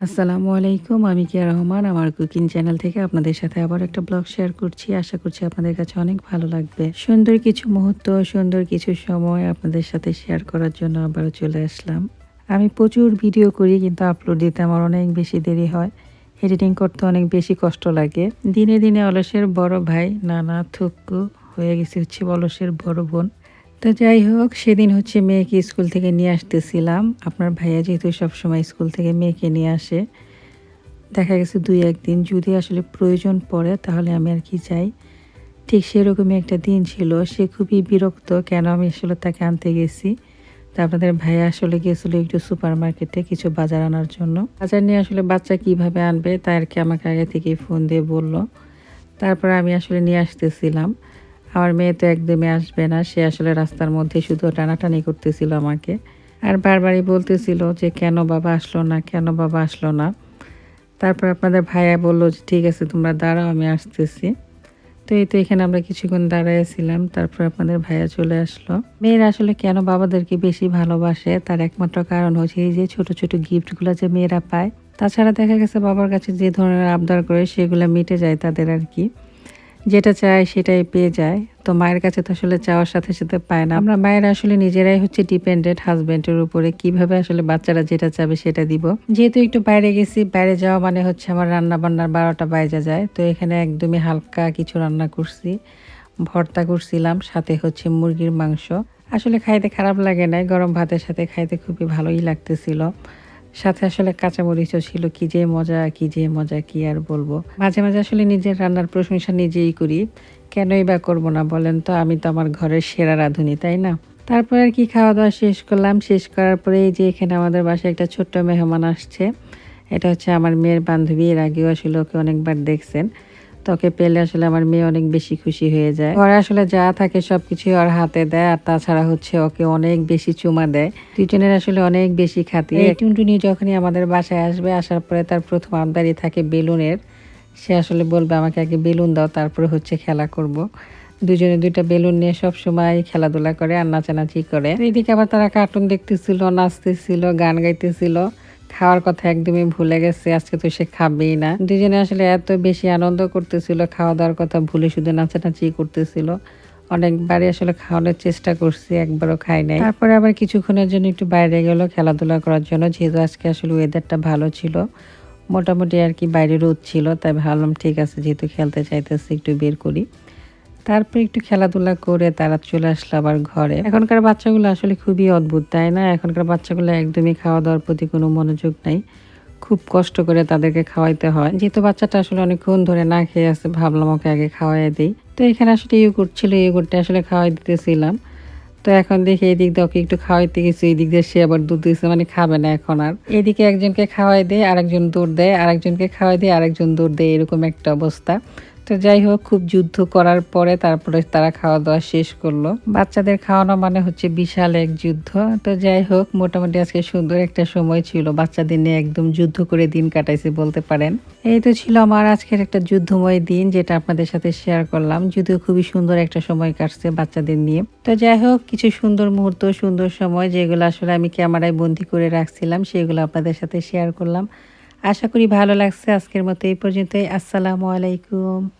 আসসালামু আলাইকুম, আমি কিয়া রহমান, আমার কুকিং চ্যানেল থেকে আপনাদের সাথে আবার একটা ব্লগ শেয়ার করছি। আশা করছি আপনাদের কাছে অনেক ভালো লাগবে। সুন্দর কিছু মুহূর্ত, সুন্দর কিছু সময় আপনাদের সাথে শেয়ার করার জন্য আবারও চলে আসলাম। আমি প্রচুর ভিডিও করি, কিন্তু আপলোড দিতে আমার অনেক বেশি দেরি হয়। এডিটিং করতে অনেক বেশি কষ্ট লাগে। দিনে দিনে অলসের বড় ভাই নানা থুক্কু হয়ে গেছে হচ্ছে অলসের বড় বোন। তো যাই হোক, সেদিন হচ্ছে মেয়েকে স্কুল থেকে নিয়ে আসতেছিলাম। আপনার ভাইয়া যেহেতু সবসময় স্কুল থেকে মেয়েকে নিয়ে আসে, দেখা গেছে দুই একদিন। যদি আসলে প্রয়োজন পড়ে, তাহলে আমি আর কি যাই ঠিক সেরকমই একটা দিন ছিল। সে খুবই বিরক্ত, কেন আমি আসলে তাকে আনতে গেছি? তা আপনাদের ভাইয়া আসলে গিয়েছিল একটু সুপার মার্কেটে কিছু বাজার আনার জন্য। বাজার নিয়ে আসলে বাচ্চা কীভাবে আনবে তা আর কি আমাকে আগে থেকেই ফোন দিয়ে বলল। তারপর আমি আসলে নিয়ে আসতেছিলাম। আমার মেয়ে তো একদমই আসবে না। সে আসলে রাস্তার মধ্যে শুধু টানাটানি করতেছিল আমাকে। আর বারবারই বলতেছিল যে, কেন বাবা আসলো না? কেন বাবা আসলো না? তারপর আপনাদের ভাইয়া বলল যে, ঠিক আছে, তোমরা দাঁড়াও, আমি আসতেছি। তো এই তো এখানে আমরা কিছুক্ষণ দাঁড়াইছিলাম। তারপর আপনাদের ভাইয়া চলে আসলো। মেয়েরা আসলে কেন বাবাদেরকে বেশি ভালোবাসে? তার একমাত্র কারণ হচ্ছে এই যে, ছোট ছোট গিফটগুলো যে মেয়েরা পায়। তাছাড়া দেখা গেছে বাবার কাছে যে ধরনের আবদার করে সেগুলো মিটে যায় তাদের আর কি। যেটা চায় সেটাই পেয়ে যায়। তো মায়ের কাছে তো আসলে চাওয়ার সাথে সাথে পায় না। আমরা মায়েরা আসলে নিজেরাই হচ্ছে ডিপেন্ডেন্ট হাজবেন্ডের উপরে। কীভাবে আসলে বাচ্চারা যেটা চাবে সেটা দিব। যেহেতু একটু বাইরে গেছি, বাইরে যাওয়া মানে হচ্ছে আমার রান্না বান্নার বারোটা বাইজা যায়। তো এখানে একদমই হালকা কিছু রান্না করছি, ভর্তা করছিলাম, সাথে হচ্ছে মুরগির মাংস। আসলে খাইতে খারাপ লাগে না গরম ভাতের সাথে খাইতে খুবই ভালোই লাগতেছিল। সাথে আসলে কাঁচামরিচও ছিল, কি যে মজা, কি যে মজা, কি আর বলব। মাঝে মাঝে আসলে নিজের রান্নার প্রশংসা নিজেই করি। কেনই বা করব না বলেন তো, আমি তো আমার ঘরের সেরা রাঁধুনি, তাই না? তারপরে আর কি খাওয়া দাওয়া শেষ করলাম। শেষ করার পরে এই যে এখানে আমাদের বাসায় একটা ছোট্ট মেহমান আসছে। এটা হচ্ছে আমার মেয়ের বান্ধবী, এর আগেও আসলে ওকে অনেকবার দেখছেন। তোকে পেলে আসলে আমার মেয়ে অনেক বেশি খুশি হয়ে যায়। ঘরে আসলে যা থাকে সবকিছুই ওর হাতে দেয় আর তাছাড়া হচ্ছে ওকে অনেক বেশি চুমা দেয়। দুজনের আসলে অনেক বেশি খাতি। এই টুনটুনি যখনই আমাদের বাসায় আসবে আসার পরে তার প্রথম আমদারি থাকে বেলুনের। সে আসলে বলবে আমাকে আগে বেলুন দাও তারপরে হচ্ছে খেলা করব। দুজনে দুইটা বেলুন নিয়ে সব সময় খেলাধুলা করে আর নাচানাচি করে। এদিকে আবার তারা কার্টুন দেখতেছিল নাচতেছিল গান গাইতেছিল। খাওয়ার কথা একদমই ভুলে গেছে, আজকে তো সে খাবেই না। দুজনে আসলে এত বেশি আনন্দ করতেছিল, খাওয়া দাওয়ার কথা ভুলে শুধু নাচানাচি করতেছিল। অনেকবারই আসলে খাওয়ানোর চেষ্টা করছি, একবারও খাই নাই। তারপরে আবার কিছুক্ষণের জন্য একটু বাইরে গেল খেলাধুলা করার জন্য, যেহেতু আজকে আসলে ওয়েদারটা ভালো ছিল। মোটামুটি আর কি বাইরে রোদ ছিল, তাই ভাবলাম ঠিক আছে, যেহেতু খেলতে চাইতেছি একটু বের করি। তারপর একটু খেলাধুলা করে তারা চলে আসলো আবার ঘরে। এখনকার বাচ্চাগুলো আসলে খুবই অদ্ভুত, তাই না? এখনকার বাচ্চাগুলো একদমই খাওয়া দাওয়ার প্রতি কোনো মনোযোগ নাই। খুব কষ্ট করে তাদেরকে খাওয়াইতে হয়। যেহেতু বাচ্চাটা আসলে অনেকক্ষণ ধরে না খেয়ে আছে, ভাবলাম ওকে আগে খাওয়াই দিই। তো এখানে আসলে ইউগুট ছিল, ইউগুটটা আসলে খাওয়াই দিতেছিলাম। তো এখন দেখি এই দিক দিয়ে ওকে একটু খাওয়াইতে গেছি এই দিক দিয়ে সে আবার দুধ দিচ্ছে মানে খাবে না এখন আর। এদিকে একজনকে খাওয়াই দেয় আরেকজন দৌড় দেয়, আরেকজনকে খাওয়াই দেয় আরেকজন দৌড় দেয়, এরকম একটা অবস্থা। তো যাই হোক, খুব যুদ্ধ করার পরে তারপরে তারা খাওয়া দাওয়া শেষ করল। বাচ্চাদের খাওয়ানো মানে হচ্ছে বিশাল এক যুদ্ধ। তো যাই হোক, মোটামুটি আজকে সুন্দর একটা সময় ছিল। বাচ্চাদের নিয়ে একদম যুদ্ধ করে দিন কাটাইছে বলতে পারেন। এই তো ছিল আমার আজকের একটা যুদ্ধময় দিন, যেটা আপনাদের সাথে শেয়ার করলাম। যদিও খুবই সুন্দর একটা সময় কাটছে বাচ্চাদের নিয়ে। তো যাই হোক, কিছু সুন্দর মুহূর্ত, সুন্দর সময়, যেগুলো আসলে আমি ক্যামেরায় বন্দি করে রাখছিলাম, সেগুলো আপনাদের সাথে শেয়ার করলাম। আশা করি ভালো লাগছে। আজকের মতো এই পর্যন্তই। আসসালামু আলাইকুম।